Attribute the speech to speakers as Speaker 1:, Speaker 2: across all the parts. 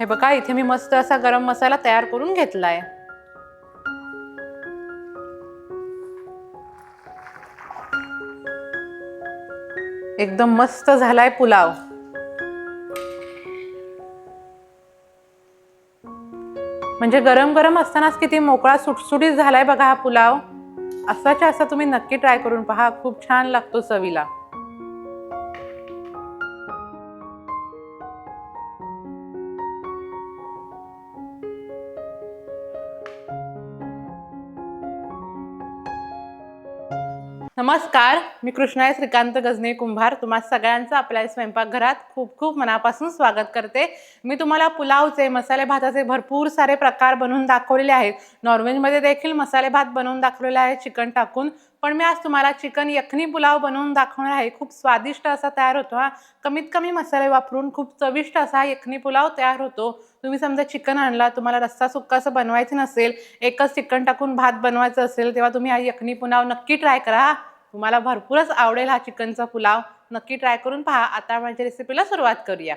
Speaker 1: हे बघा इथे मी मस्त असा गरम मसाला तयार करून घेतलाय. एकदम मस्त झालाय पुलाव. म्हणजे गरम गरम असतानाच किती मोकळा सुटसुटीत झालाय बघा हा पुलाव. असाच्या असा तुम्ही नक्की ट्राय करून पहा. खूप छान लागतो चवीला. नमस्कार मी कृष्णा श्रीकांत गजने कुंभार. तुम्हा सगळ्यांचं आपल्या स्वयंपाकघरात खूप खूप मनापासून स्वागत करते. मी तुम्हाला पुलावचे मसाले भाताचे भरपूर सारे प्रकार बनवून दाखवलेले आहेत. नॉनव्हेजमध्ये देखील मसाले भात बनवून दाखवलेले आहे चिकन टाकून. पण मी आज तुम्हाला चिकन यखनी पुलाव बनवून दाखवणार आहे. खूप स्वादिष्ट असा तयार होतो हा. कमीत कमी मसाले वापरून खूप चविष्ट असा यखनी पुलाव तयार होतो. तुम्ही समजा चिकन आणला तुम्हाला रस्सा सुक्का असं बनवायचं नसेल एकच चिकन टाकून भात बनवायचं असेल तेव्हा तुम्ही हा यखनी पुलाव नक्की ट्राय करा तुम्हाला भरपूरच आवडेल हा चिकनचा पुलाव. नक्की ट्राय करून पहा. आता माझ्या रेसिपीला सुरुवात करूया.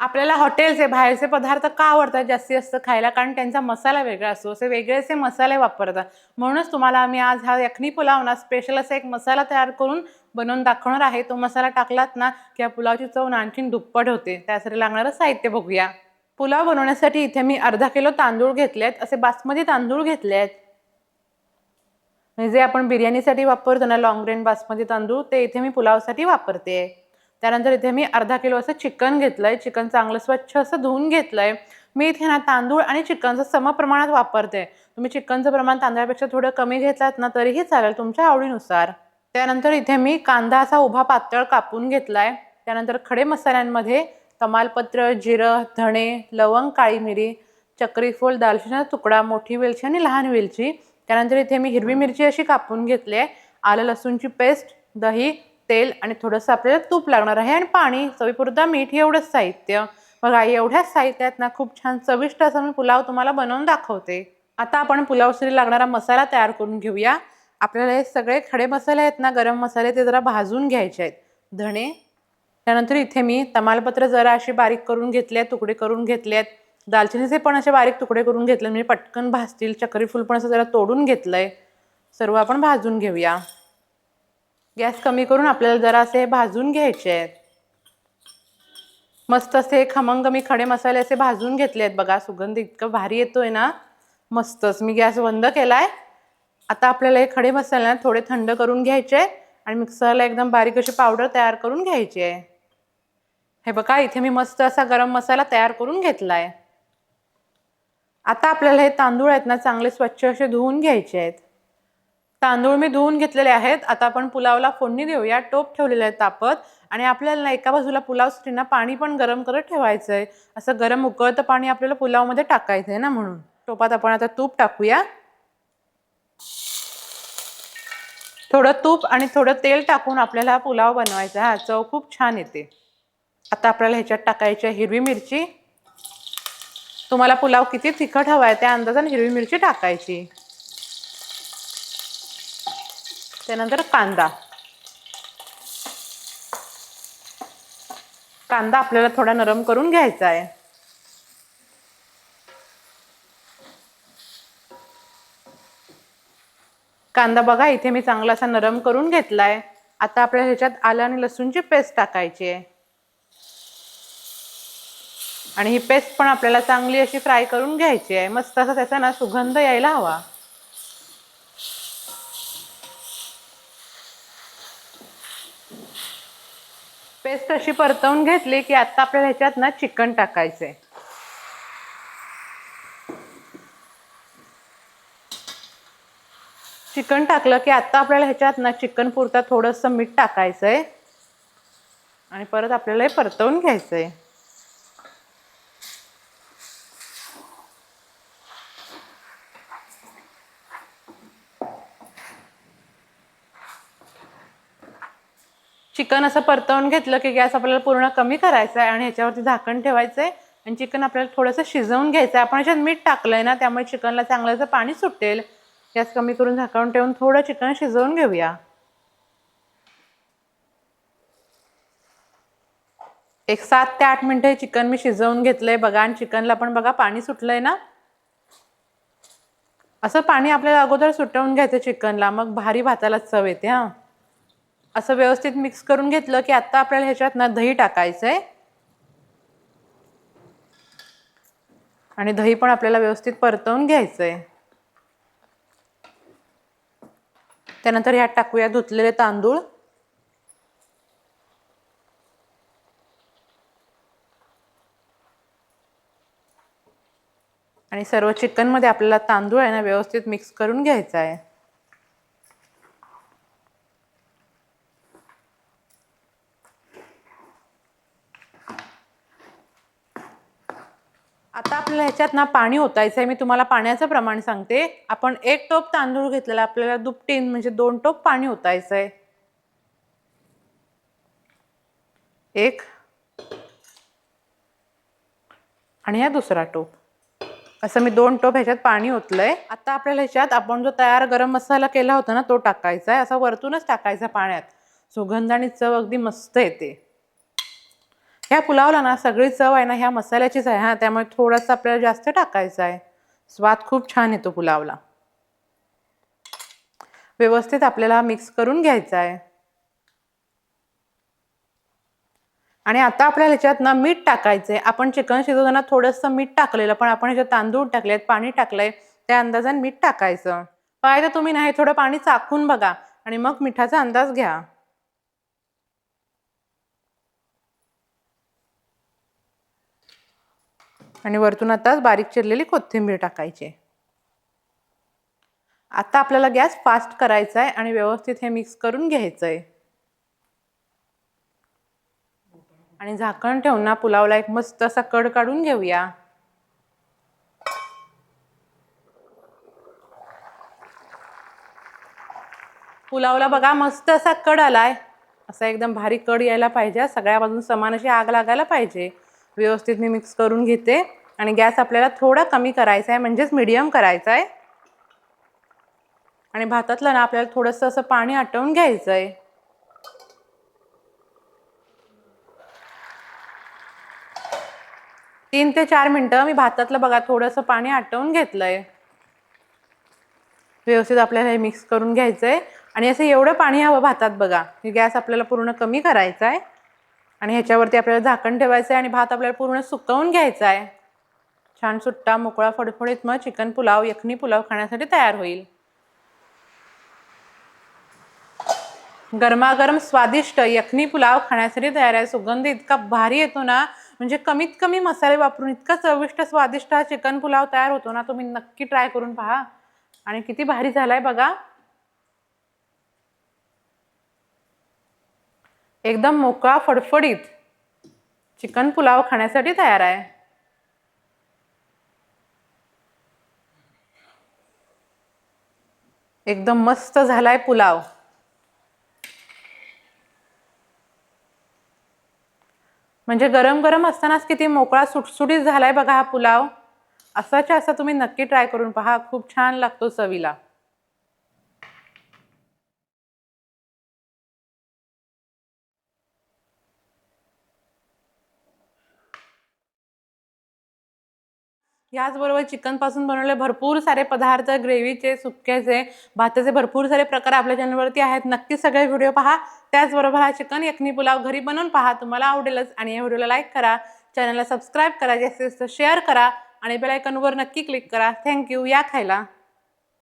Speaker 1: आपल्याला हॉटेलचे बाहेरचे पदार्थ का आवडतात जास्तीत जास्त खायला? कारण त्यांचा मसाला वेगळा असतो. असे वेगळेचे मसाले वापरतात. म्हणूनच तुम्हाला आम्ही आज हा यखनी पुलाव ना स्पेशल असा एक मसाला तयार करून बनवून दाखवणार आहे. तो मसाला टाकलात ना की या पुलावची चव आणखीन दुप्पट होते. त्यासाठी लागणारं साहित्य बघूया. पुलाव बनवण्यासाठी इथे मी अर्धा किलो तांदूळ घेतले आहेत असे बासमती तांदूळ घेतले आहेत जे आपण बिर्याणीसाठी वापरतो ना लॉंग ग्रेन बासमती तांदूळ ते इथे मी पुलावसाठी वापरते. त्यानंतर इथे मी अर्धा किलो असं चिकन घेतलं आहे चिकन चांगलं स्वच्छ असं धुवून घेतलं आहे मी इथे ना तांदूळ आणि चिकनचं समप्रमाणात वापरते. तुम्ही चिकनचं प्रमाण तांदळापेक्षा थोडं कमी घेतलात ना तरीही चालेल तुमच्या आवडीनुसार. त्यानंतर इथे मी कांदा असा उभा पातळ कापून घेतला आहे त्यानंतर खडे मसाल्यांमध्ये तमालपत्र जिरं धणे लवंग काळी मिरी चक्रीफूल दालचिनीचा तुकडा मोठी वेलची आणि लहान वेलची त्यानंतर इथे मी हिरवी मिरची अशी कापून घेतली आहे. आलं लसूणची पेस्ट दही तेल आणि थोडंसं आपल्याला तूप लागणार आहे आणि पाणी. चवीपुरता मीठ एवढंच साहित्य. बघा एवढ्याच साहित्यात ना खूप छान चविष्ट असा मी पुलाव तुम्हाला बनवून दाखवते. आता आपण पुलावसरी लागणारा मसाला तयार करून घेऊया. आपल्याला हे सगळे खडे मसाले आहेत ना गरम मसाले ते जरा भाजून घ्यायचे आहेत. धणे. त्यानंतर इथे मी तमालपत्र जरा अशी बारीक करून घेतले आहेत तुकडे करून घेतले आहेत. दालचिनीचे पण असे बारीक तुकडे करून घेतले म्हणजे पटकन भाजतील चक्रीफुल पण असं जरा तोडून घेतलंय. सर्व आपण भाजून घेऊया. गॅस कमी करून आपल्याला जरा असे भाजून घ्यायचे आहेत. मस्त असे खमंग मी खडे मसाले असे भाजून घेतले आहेत बघा सुगंध इतकं भारी येतोय ना. मस्तच मी गॅस बंद केलाय. आता आपल्याला हे खडे मसाले थोडे थंड करून घ्यायचे आहेत आणि मिक्सरला एकदम बारीक अशी पावडर तयार करून घ्यायची आहे. हे बघा इथे मी मस्त असा गरम मसाला तयार करून घेतला आहे आता आपल्याला हे तांदूळ आहेत ना चांगले स्वच्छ असे धुवून घ्यायचे आहेत. तांदूळ मी धुवून घेतलेले आहेत. आता आपण पुलावला फोडणी देऊया. टोप ठेवलेलं आहे तापत. आणि आपल्याला ना एका बाजूला पुलावसाठी ना पाणी पण गरम करत ठेवायचं आहे असं गरम उकळतं पाणी आपल्याला पुलावमध्ये टाकायचं आहे ना म्हणून. टोपात आपण आता तूप टाकूया. थोडं तूप आणि थोडं तेल टाकून आपल्याला हा पुलाव बनवायचा. हा चव खूप छान येते. आता आपल्याला ह्याच्यात टाकायची आहे हिरवी मिरची. तुम्हाला पुलाव किती तिखट हवा आहे त्या अंदाजाने हिरवी मिरची टाकायची. त्यानंतर कांदा. कांदा आपल्याला थोडा नरम करून घ्यायचा आहे कांदा बघा इथे मी चांगला असा नरम करून घेतलाय. आता आपल्याला ह्याच्यात आलं आणि लसूणची पेस्ट टाकायची आहे. आणि ही पेस्ट पण आपल्याला चांगली अशी फ्राय करून घ्यायची आहे. मस्त असा त्याचा ना सुगंध यायला हवा. पेस्ट अशी परतवून घेतली की आता आपल्याला ह्याच्यात ना चिकन टाकायचंय. चिकन टाकलं की आता आपल्याला ह्याच्यात ना चिकन पुरता थोडंसं मीठ टाकायचंय. आणि परत आपल्याला हे परतवून घ्यायचंय. चिकन असं परतवून घेतलं की गॅस आपल्याला पूर्ण कमी करायचा आहे आणि ह्याच्यावरती झाकण ठेवायचं आहे आणि चिकन आपल्याला थोडंसं शिजवून घ्यायचं आहे आपण ह्याच्यात मीठ टाकलंय ना त्यामुळे चिकनला चांगलंसं पाणी सुटेल गॅस कमी करून झाकण ठेवून थोडं चिकन शिजवून घेऊया. एक सात ते आठ मिनिटं हे चिकन मी शिजवून घेतलंय बघा आणि चिकनला पण बघा पाणी सुटलंय ना. असं पाणी आपल्याला अगोदर सुटवून घ्यायचं चिकनला मग भारी भाताला चव येते हां. असं व्यवस्थित मिक्स करून घेतलं की आता आपल्याला ह्याच्यात ना दही टाकायचं आहे आणि दही पण आपल्याला व्यवस्थित परतवून घ्यायचं आहे त्यानंतर ह्यात टाकूया धुतलेले तांदूळ. आणि सर्व चिकनमध्ये आपल्याला तांदूळ आहे ना व्यवस्थित मिक्स करून घ्यायचा आहे आता आपल्याला ह्याच्यात ना पाणी ओतायचं आहे मी तुम्हाला पाण्याचं प्रमाण सांगते. आपण एक टोप तांदूळ घेतलेला आपल्याला दुपटीन म्हणजे दोन टोप पाणी ओतायचं आहे एक. आणि हा दुसरा टोप. असं मी दोन टोप ह्याच्यात पाणी ओतलंय. आता आपल्याला ह्याच्यात आपण जो तयार गरम मसाला केला होता ना तो टाकायचा आहे असा वरतूनच टाकायचा पाण्यात. सुगंध आणि चव अगदी मस्त येते. ह्या पुलावला ना सगळी चव आहे ना ह्या मसाल्याचीच आहे. हा त्यामुळे थोडंसं आपल्याला जास्त टाकायचा आहे. स्वाद खूप छान येतो पुलावला. व्यवस्थित आपल्याला मिक्स करून घ्यायचा आहे. आणि आता आपल्याला ह्याच्यात ना मीठ टाकायचंय. आपण चिकन शिजवताना थोडंसं मीठ टाकलेलं पण आपण ह्याच्यात तांदूळ टाकलेत पाणी टाकलंय त्या अंदाजाने मीठ टाकायचं. पाहिजे तुम्ही नाही थोडं पाणी चाखून बघा. आणि मग मिठाचा अंदाज घ्या. आणि वरतून आताच बारीक चिरलेली कोथिंबीर टाकायची आता आपल्याला गॅस फास्ट करायचा आहे आणि व्यवस्थित हे मिक्स करून घ्यायचं आहे आणि झाकण ठेवून ना पुलावला एक मस्त असा कड काढून घेऊया. पुलावला बघा मस्त असा कड आलाय. असा एकदम भारी कड यायला पाहिजे. सगळ्या बाजून समान अशी आग लागायला पाहिजे. व्यवस्थित मी मिक्स करून घेते. आणि गॅस आपल्याला थोडा कमी करायचा आहे म्हणजेच मीडियम करायचा आहे आणि भातातलं ना आपल्याला थोडंसं असं पाणी आटवून घ्यायचं आहे तीन ते चार मिनटं मी भातातलं बघा थोडंसं पाणी आटवून घेतलंय. व्यवस्थित आपल्याला हे मिक्स करून घ्यायचं आहे आणि असं एवढं पाणी हवं भातात बघा गॅस आपल्याला पूर्ण कमी करायचा आहे आणि ह्याच्यावरती आपल्याला झाकण ठेवायचं आहे आणि भात आपल्याला पूर्ण सुकवून घ्यायचा आहे छान सुट्टा मोकळा फडफडीत मग चिकन पुलाव यखनी पुलाव खाण्यासाठी तयार होईल. गरमागरम स्वादिष्ट यखनी पुलाव खाण्यासाठी तयार आहे. सुगंध इतका भारी येतो ना म्हणजे कमीत कमी मसाले वापरून इतका चविष्ट स्वादिष्ट हा चिकन पुलाव तयार होतो ना तुम्ही नक्की ट्राय करून पहा. आणि किती भारी झाला आहे बघा. एकदम मोकळा फडफडीत चिकन पुलाव खाण्यासाठी तयार आहे. एकदम मस्त झालाय पुलाव. म्हणजे गरम गरम असतानाच किती मोकळा सुटसुटीत झालाय बघा हा पुलाव. असाच्या असा तुम्ही नक्की ट्राय करून पहा. खूप छान लागतो चवीला. याचबरोबर चिकनपासून बनवले भरपूर सारे पदार्थ ग्रेव्हीचे सुक्याचे भाताचे भरपूर सारे प्रकार आपल्या चॅनलवरती आहेत. नक्की सगळे व्हिडिओ पहा. त्याचबरोबर हा चिकन यखनी पुलाव घरी बनवून पहा. तुम्हाला आवडेलच आणि या व्हिडिओला लाईक करा. चॅनलला सबस्क्राईब करा. जास्तीत जास्त शेअर करा. आणि बेलायकनवर नक्की क्लिक करा. थँक्यू या खायला.